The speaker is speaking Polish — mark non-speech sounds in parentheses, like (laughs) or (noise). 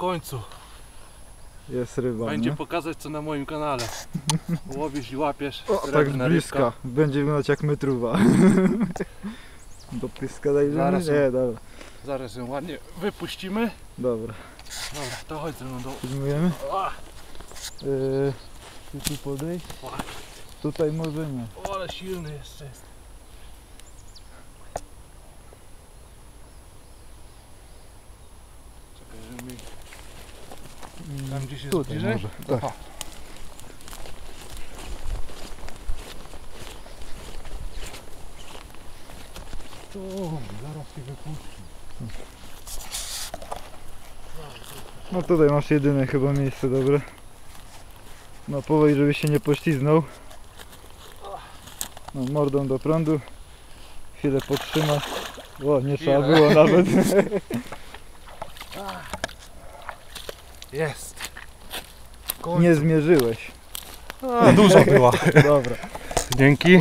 końcu. Jest ryba, Będzie nie? pokazać co na moim kanale. (laughs) Łowisz i łapiesz. O, tak z bliska. Będzie wyglądać jak mytruwa. (laughs) Do pyska dajemy? Zaraz ją- Nie, dobra. Zaraz ją ładnie wypuścimy. Dobra. Dobra, to chodź ze mną do... Filmujemy? Yy, czy tu podejść? Tutaj może nie. o, ale silny jeszcze jest. Tam gdzieś jest Tutaj bliżej? może. Tak. O. Tu, zaraz się wypuści. No tutaj masz jedyne chyba miejsce dobre. No powoli, żeby się nie pośliznął. No mordą do prądu. Chwilę potrzyma. O, nie trzeba było nawet. (laughs) Jest. nie zmierzyłeś. A, dużo była. (laughs) Dobra. Dzięki.